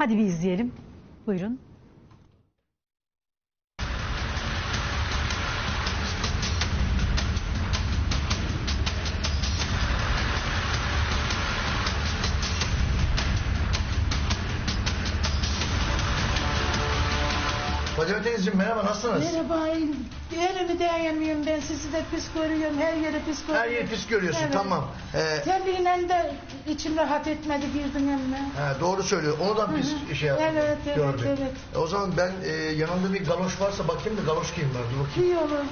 Hadi bir izleyelim. Buyurun. Fadime teyzeciğim merhaba nasılsınız? Merhaba, elimi değemiyorum ben sizi de pis görüyorum, her yeri pis görüyorum. Her yeri pis görüyorsun Evet. tamam. Ee, Terliğiyle de içim rahat etmedi girdim evime. he, doğru söylüyor. Onu da pis şey yaptık. Evet, evet, gördük. evet. E, o zaman ben e, yanımda bir galoş varsa bakayım da galoş giyeyim var. Dur bakayım. İyi olur.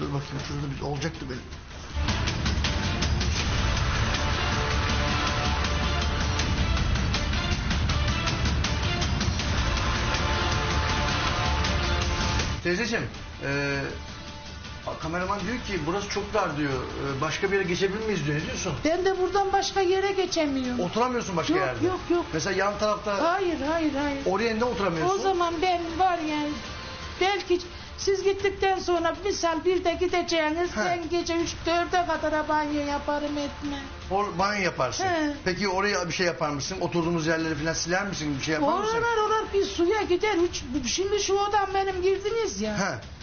Dur bakayım şurada bir olacaktı benim. Teyzeciğim, e, kameraman diyor ki burası çok dar diyor. E, başka bir yere geçebilir miyiz diyor. Ne diyorsun? Ben de buradan başka yere geçemiyorum. Oturamıyorsun başka Yok, yerde. yok, yok. Mesela yan tarafta Hayır, hayır, hayır. oraya ne oturamıyorsun? O zaman ben var ya, belki siz gittikten sonra misal bir de gideceğiniz, He. ben gece 3-4'e kadar banyo yaparım etme. Or, banyo yaparsın. He. Peki oraya bir şey yapar mısın? Oturduğumuz yerleri falan siler misin? Bir şey yapar mısın? Oralar oralar bir suya gider. Üç, şimdi şu odam benim girdiniz ya. He.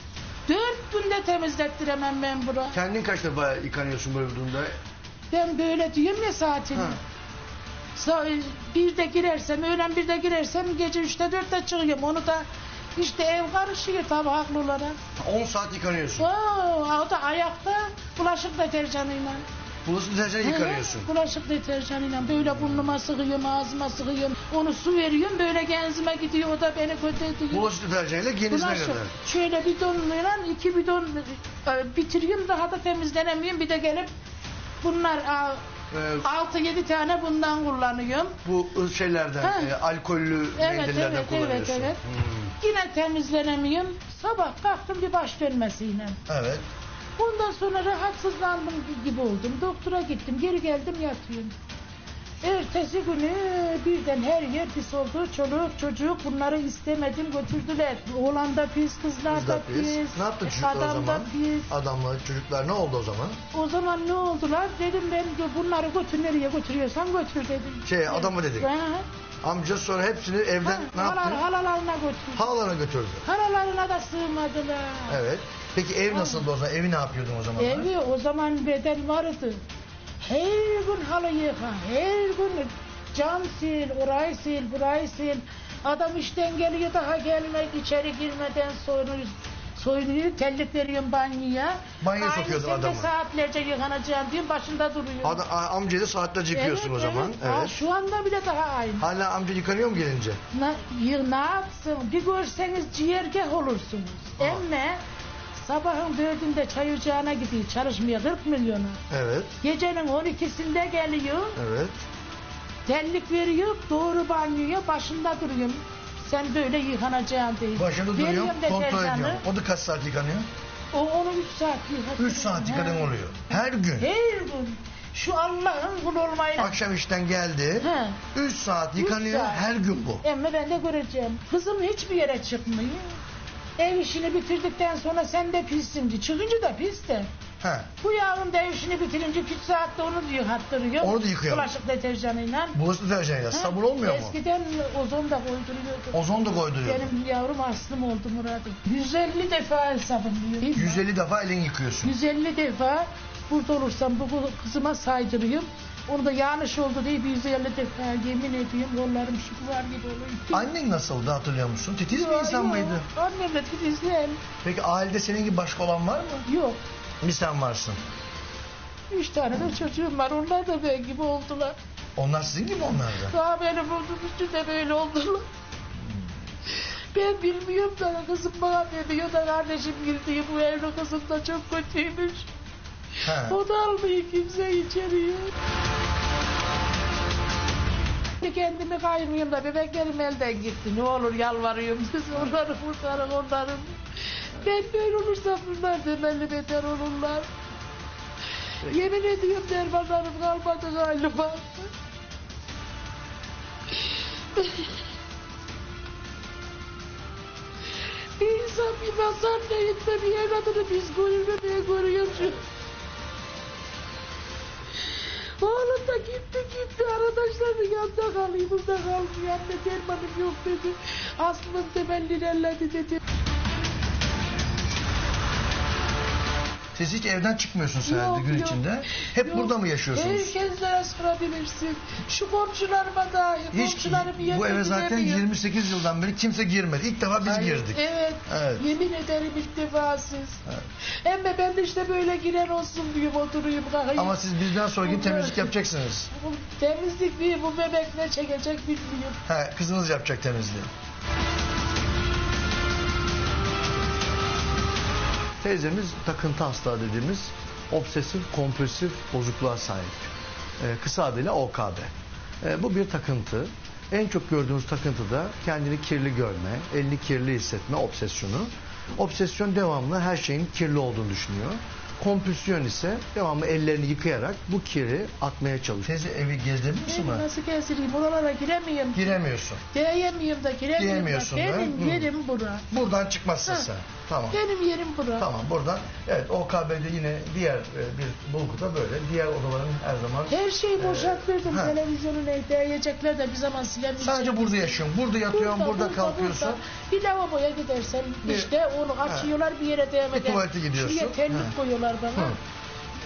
Dört günde temizlettiremem ben bura. Kendin kaç defa yıkanıyorsun böyle bir durumda? Ben böyle diyorum ya saatini. Ha. Sa- Bir de girersem, öğlen bir de girersem gece üçte dörtte çıkıyorum. Onu da işte ev karışıyor tabii haklı olarak. 10 saat yıkanıyorsun. Oo, o da ayakta bulaşık deterjanıyla. Bulaşık deterjanı yıkanıyorsun. He, Bulaşık deterjanıyla böyle burnuma sıkıyorum, ağzıma sıkıyorum. Onu su veriyorum böyle genzime gidiyor o da beni kötü ediyor. Bulaşık deterjanıyla genizine Bulaşık. kadar. Şöyle bidonla iki bidon e, bitiriyorum daha da temizlenemiyorum. Bir de gelip bunlar a, Ee, 6-7 tane bundan kullanıyorum. bu şeylerden, Ha. e, alkollü Evet, mendillerden evet, kullanıyorsun. evet, evet. Hmm. Yine temizlenemiyorum. Sabah kalktım bir baş dönmesiyle. Evet. Ondan sonra rahatsızlandım gibi oldum. Doktora gittim. Geri geldim yatıyorum. Ertesi günü birden her yer pis oldu. Çoluk çocuk bunları istemedim götürdüler. Oğlan da pis, kızlar Kız da pis. Ne yaptı çocuklar o adam zaman? da pis. Adamlar, çocuklar ne oldu o zaman? O zaman ne oldular? Dedim ben de bunları götür nereye götürüyorsan götür dedim. Şey, adama dedik. Ha, Amca sonra hepsini evden ne yaptı? halal- halalarına götür. Halalarına götürdü. Halalarına da sığmadılar. Evet. Peki ev nasıldı o zaman? Evi ne yapıyordun o zaman? Evi o zaman beden vardı. Her gün halı yıka, her gün cam sil, orayı sil, burayı sil. Adam işten geliyor daha gelmek içeri girmeden soyunuyor. Soyunuyor, tellik veriyorum banyoya. Banyoya Aynı sokuyordun sen de adamı. saatlerce yıkanacağım diyeyim başında duruyor. Ada, a- amcayı da saatlerce yıkıyorsun o zaman. Evet. Ha, Evet. şu anda bile daha aynı. Hala amca yıkanıyor mu gelince? Ne, y- ne yapsın? Bir görseniz ciğergah olursunuz. Ha. Emme sabahın dördünde çay ocağına gidiyor çalışmaya 40 milyona. Evet. Gecenin 12'sinde geliyor, Evet. tellik veriyor, doğru banyoya başında duruyorum. Sen böyle yıkanacaksın diye. Başında duruyor, Veriyorum kontrol deterjanı. ediyor. O da kaç saat yıkanıyor? O onu 3 saat yıkatıyor. 3 saat He. oluyor. Her gün. Her gün. Şu Allah'ın kulu olmayı. Akşam işten geldi. He. 3 saat yıkanıyor. saat. Her gün bu. Emme ben de göreceğim. Kızım hiçbir yere çıkmıyor. Ev işini bitirdikten sonra sen de pissin. Çıkınca da pis de. He. Bu yavrum da işini bitirince 3 saatte onu yıkattırıyor. Onu da yıkıyor. Bulaşık deterjanıyla. Bulaşık deterjanıyla. Ha, Sabun olmuyor mu? Eskiden ozon da koyduruyordu. Ozon da koyduruyor. Benim yavrum aslım oldu Murat'ım. 150 defa hesabımlıyor. 150 defa elin yıkıyorsun. 150 defa burada olursam bu kızıma saydırıyorum. Onu da yanlış oldu diye bir 150 defa yemin ediyorum kollarım şu var gibi oluyor. Annen nasıldı hatırlıyor musun? Titiz bir insan mıydı? Annemle titizleyen Peki ailede senin gibi başka olan var mı? yok. Bir sen varsın. Üç tane de çocuğum var. Onlar da ben gibi oldular. Onlar sizin gibi onlar da. Daha beni buldum üçü de böyle oldular. Ben bilmiyorum da kızım bana demiyor da kardeşim girdiği bu evli kızım da çok kötüymüş. He. O da almıyor kimse içeriye. Kendimi kaymıyorum da bebeklerim elden gitti. Ne olur yalvarıyorum siz onları kurtarın onları. Ben böyle olursam bunlar demeli beter olurlar. Yemin ediyorum dermanlarım kalmadı galiba. bir insan bir nazar değitme bir evladını biz görür görüyorum şu. Oğlum da gitti gitti arkadaşlarının yanında kalayım burada kalmıyor anne dermanım yok dedi. Aslında temelli elledi dedi. Siz hiç evden çıkmıyorsunuz herhalde Yok, gün yok. içinde. Hep Yok. burada mı yaşıyorsunuz? Herkeslere sorabilirsin. Şu komşularıma da Hiç komşularım bu eve zaten 28 yıldan beri kimse girmedi. İlk defa biz girdik. Evet. Evet. Yemin ederim ilk defa siz. Ama ben de işte böyle giren olsun diyeyim oturayım kalkayım. Ama siz bizden sonra gidip temizlik yapacaksınız. Bu temizlik değil bu bebek ne çekecek bilmiyorum. Ha, kızınız yapacak temizliği. Teyzemiz takıntı hastalığı dediğimiz obsesif kompulsif bozukluğa sahip. Ee, kısa adıyla OKB. Ee, bu bir takıntı. En çok gördüğümüz takıntı da kendini kirli görme, elini kirli hissetme obsesyonu. Obsesyon devamlı her şeyin kirli olduğunu düşünüyor. Kompülsiyon ise devamlı ellerini yıkayarak bu kiri atmaya çalışıyor. Teyze evi gezdirebilir Ben nasıl gezdireyim? Oralara giremiyorum. Giremiyorsun. Diyemiyorum da giremiyorum Diyemiyorsun da. da. Benim Hı. yerim bura. Buradan çıkmazsın Ha. sen. Tamam. Benim yerim bura. Tamam buradan evet OKB'de yine diğer e, bir bulguda böyle diğer odaların her zaman Her şeyi boşalttırdım. ha. Televizyonu ne değecekler de bir zaman silemeyeceğim. sadece burada yaşıyorsun. Burada yatıyorsun, burada, kalkıyorsun. burada. Bir lavaboya gidersen Bir- işte onu açıyorlar bir yere değmeden. Bir tuvalete gidiyorsun. Şuraya terlik Ha. koyuyorlar bana. Hı.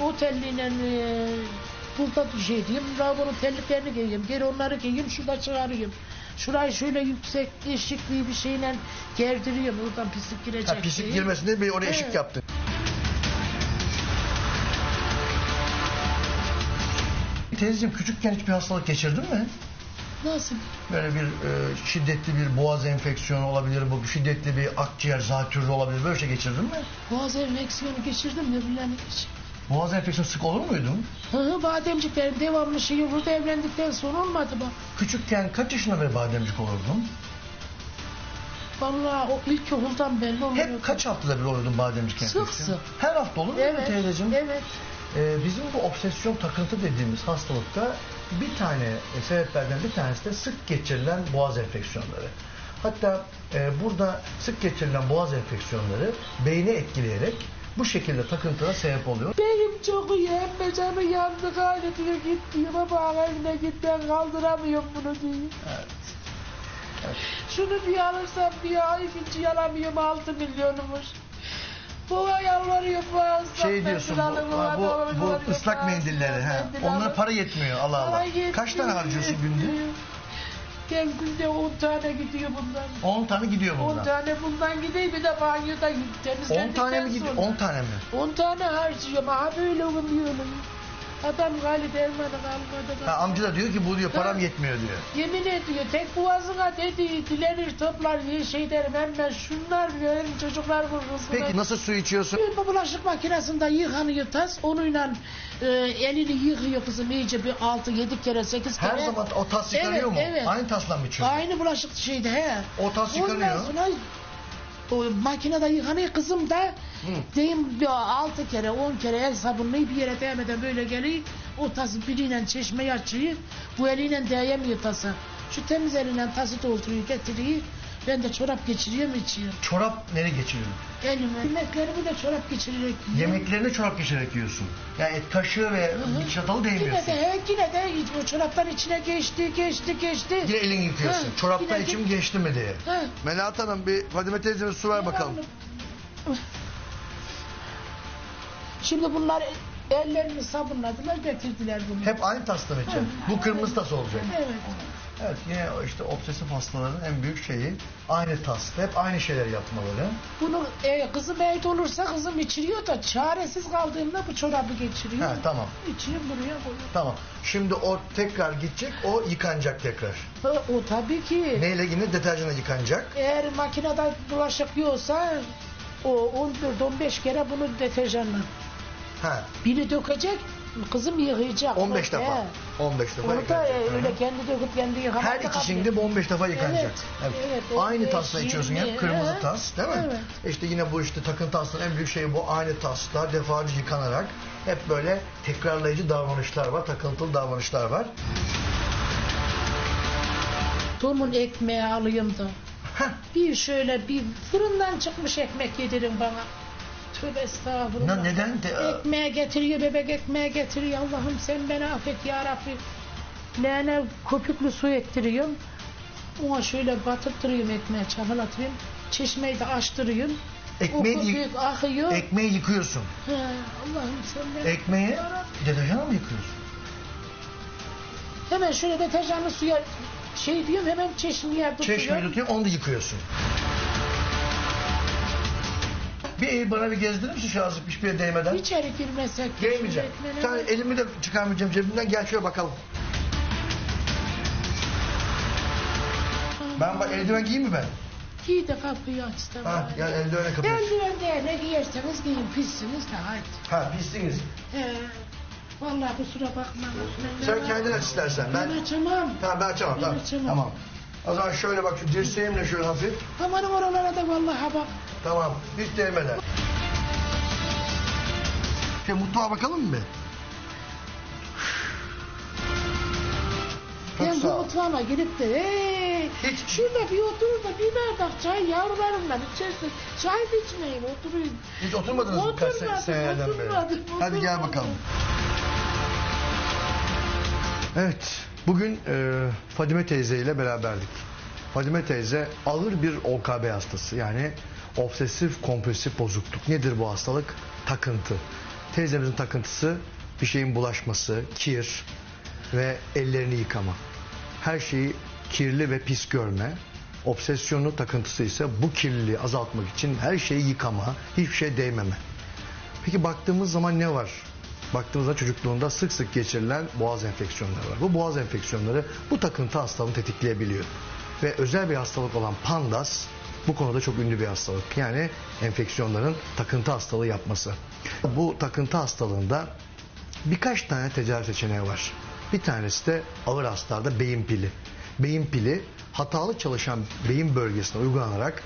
O telliyle e, burada şey diyeyim. Lavabonun terliklerini giyeyim. Geri onları giyeyim. Şurada çıkarayım. Şurayı şöyle yüksek eşikli bir şeyle gerdiriyorum. Oradan pislik girecek Ha, pislik diye. girmesin diye bir oraya Evet. eşik yaptın. Teyzeciğim küçükken hiçbir hastalık geçirdin mi? Nasıl? Böyle bir e, şiddetli bir boğaz enfeksiyonu olabilir, bu şiddetli bir akciğer zatürre olabilir. Böyle şey geçirdin mi? Boğaz enfeksiyonu geçirdim ne bileyim hiç. Boğaz enfeksiyonu sık olur muydun? Hı hı bademciklerim devamlı şey olurdu evlendikten sonra olmadı bak. Küçükken kaç yaşında ve bademcik olurdun? Vallahi o ilk okuldan belli oluyor. Hep kaç haftada bir olurdun bademcik Sık enfeksiyonu? sık. Her hafta olur mu Evet. teyzeciğim? Evet. Ee, bizim bu obsesyon takıntı dediğimiz hastalıkta bir tane e, sebeplerden bir tanesi de sık geçirilen boğaz enfeksiyonları. Hatta e, burada sık geçirilen boğaz enfeksiyonları beyni etkileyerek bu şekilde takıntıya sebep oluyor. Benim çok iyi emme canı yandı gayrı diyor git diyor baba evine git ben kaldıramıyorum bunu diyor. Evet. Şunu bir alırsam diyor ay ikinci alamıyorum 6 milyonumuş. Buna yalvarıyorum bu ıslak Şey diyorsun bu, mendil alın, bu, bana bu ıslak bana mendilleri. He. mendil Onlara alın. para yetmiyor Allah Bana Allah. yetmiyor, Kaç tane harcıyorsun günde? yetmiyor. Günde 10 tane gidiyor bundan. 10 tane gidiyor 10 bundan. tane bundan gidiyor bir de banyoda 10 tane mi gidiyor? 10 tane mi? 10 tane harcıyorum. Aha böyle umuyorum. Adam galiba dermanı kalmadı. Ha, amca da diyor ki bu diyor param Ha. yetmiyor diyor. Yemin ediyor tek boğazına dedi dilenir toplar diye şey derim hemen şunlar benim çocuklar vurursun. Peki nasıl su içiyorsun? Bu bulaşık makinesinde yıkanıyor tas onunla e, elini yıkıyor kızım iyice bir 6-7 kere 8 kere. Her zaman o tas yıkanıyor Evet, mu? evet. Aynı tasla mı içiyorsun? Aynı bulaşık şeyde he. O tas yıkanıyor. Ondan sonra o makinede yıkanıyor kızım da diyeyim bir altı kere on kere el sabunlayıp bir yere değmeden böyle geliyor. O tası biriyle çeşmeyi açıyor. Bu eliyle değemiyor tası. Şu temiz eliyle tası dolduruyor getiriyor. Ben de çorap geçiriyorum içiyorum. Çorap nereye geçiriyorsun? Elime. Yemeklerimi de çorap geçirerek yiyorum. Yemeklerini çorap geçirerek yiyorsun. Yani kaşığı ve çatalı Yine değmiyorsun. de yine de o çoraptan içine geçti geçti geçti. Yine elini yıkıyorsun. Ha, Çoraptan yine içim geçti mi diye. Ha. Melahat Hanım bir Fadime teyzeme su ver bakalım. Şimdi bunlar ellerini sabunladılar getirdiler bunu. Hep aynı tasla mı içeceksin? Bu kırmızı tas olacak. Evet. Evet yine işte obsesif hastaların en büyük şeyi aynı tas. Hep aynı şeyler yapmaları. Bunu e, kızım evde olursa kızım içiriyor da çaresiz kaldığımda bu çorabı geçiriyor. Ha tamam. İçini buraya koyuyor. Tamam. Şimdi o tekrar gidecek, o yıkanacak tekrar. Ha, O tabii ki. Neyle yine deterjanla yıkanacak. Eğer makinede bulaşık yoksa o 14-15 kere bunu deterjanla. Ha. Biri dökecek, kızım yıkayacak. 15 Onu- defa. He. 15 defa Onu da yıkanacak. e, öyle kendi döküp kendi yıkamak Her ikisinde bu 15 defa yıkanacak. Evet, evet, o Aynı tasla içiyorsun hep kırmızı evet, tas değil mi? evet. İşte yine bu işte takıntı hastaların en büyük şeyi bu aynı taslar defalarca yıkanarak hep böyle tekrarlayıcı davranışlar var, takıntılı davranışlar var. Tomun ekmeği alayım da. Heh, Bir şöyle bir fırından çıkmış ekmek yedirin bana. Tövbe estağfurullah. Ne- neden de- Ekmeğe getiriyor bebek ekmeğe getiriyor. Allah'ım sen beni affet ya Rabbi. Leğene köpüklü su ettiriyorum. Ona şöyle batırttırıyorum ekmeğe çapalatıyorum. Çeşmeyi de açtırıyorum. Ekmeği o köpük akıyor. Ekmeği yıkıyorsun. He, Allah'ım sen beni Ekmeği deterjanla mı yıkıyorsun? Hemen şöyle deterjanlı suya şey diyorum hemen çeşmeye tutuyorum. Çeşmeyi tutuyorsun onu da yıkıyorsun. Bir bana bir gezdirir misin şu ağzı hiçbir yere değmeden? İçeri girmesek. Değmeyeceğim. ekmeğine- Sen elimi de çıkarmayacağım cebimden gel şöyle bakalım. Ben bak eldiven giyeyim mi ben? Giy de kapıyı aç da Ha bari. gel eldivene kapıyı. aç. Eldiven de ne giyerseniz giyin pissiniz de haydi. Ha pistiniz. He. Vallahi kusura bakma. Ben Sen kendin aç istersen. Ben Ben açamam. Tamam ben açamam. Ben Tamam. açamam. tamam. O zaman şöyle bak şu dirseğimle şöyle hafif. Aman oralara da vallahi bak. Tamam. Hiç değmeden. Şey mutfağa bakalım mı? Çok ben sağ bu ol. mutfağıma girip de hey, Hiç. şurada bir oturur da bir bardak çay yavrularımla içersin. Çay da içmeyeyim oturayım. Hiç oturmadınız mı kaç se- Oturmadım, senelerden beri? oturmadım, Hadi gel oturmadım. bakalım. Evet, bugün e, Fadime teyze ile beraberdik. Fadime teyze ağır bir OKB hastası. Yani obsesif kompulsif bozukluk. Nedir bu hastalık? Takıntı. Teyzemizin takıntısı bir şeyin bulaşması, kir ve ellerini yıkama. Her şeyi kirli ve pis görme. Obsesyonu, takıntısı ise bu kirliliği azaltmak için her şeyi yıkama, hiçbir şey değmeme. Peki baktığımız zaman ne var? Baktığımızda çocukluğunda sık sık geçirilen boğaz enfeksiyonları var. Bu boğaz enfeksiyonları bu takıntı hastalığını tetikleyebiliyor. Ve özel bir hastalık olan pandas bu konuda çok ünlü bir hastalık. Yani enfeksiyonların takıntı hastalığı yapması. Bu takıntı hastalığında birkaç tane tedavi seçeneği var. Bir tanesi de ağır hastalarda beyin pili. Beyin pili hatalı çalışan beyin bölgesine uygulanarak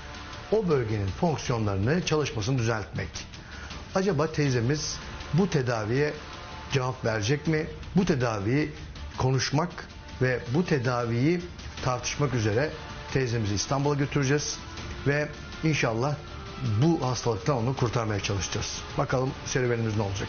o bölgenin fonksiyonlarını çalışmasını düzeltmek. Acaba teyzemiz bu tedaviye cevap verecek mi? Bu tedaviyi konuşmak ve bu tedaviyi tartışmak üzere teyzemizi İstanbul'a götüreceğiz ve inşallah bu hastalıktan onu kurtarmaya çalışacağız. Bakalım serüvenimiz ne olacak?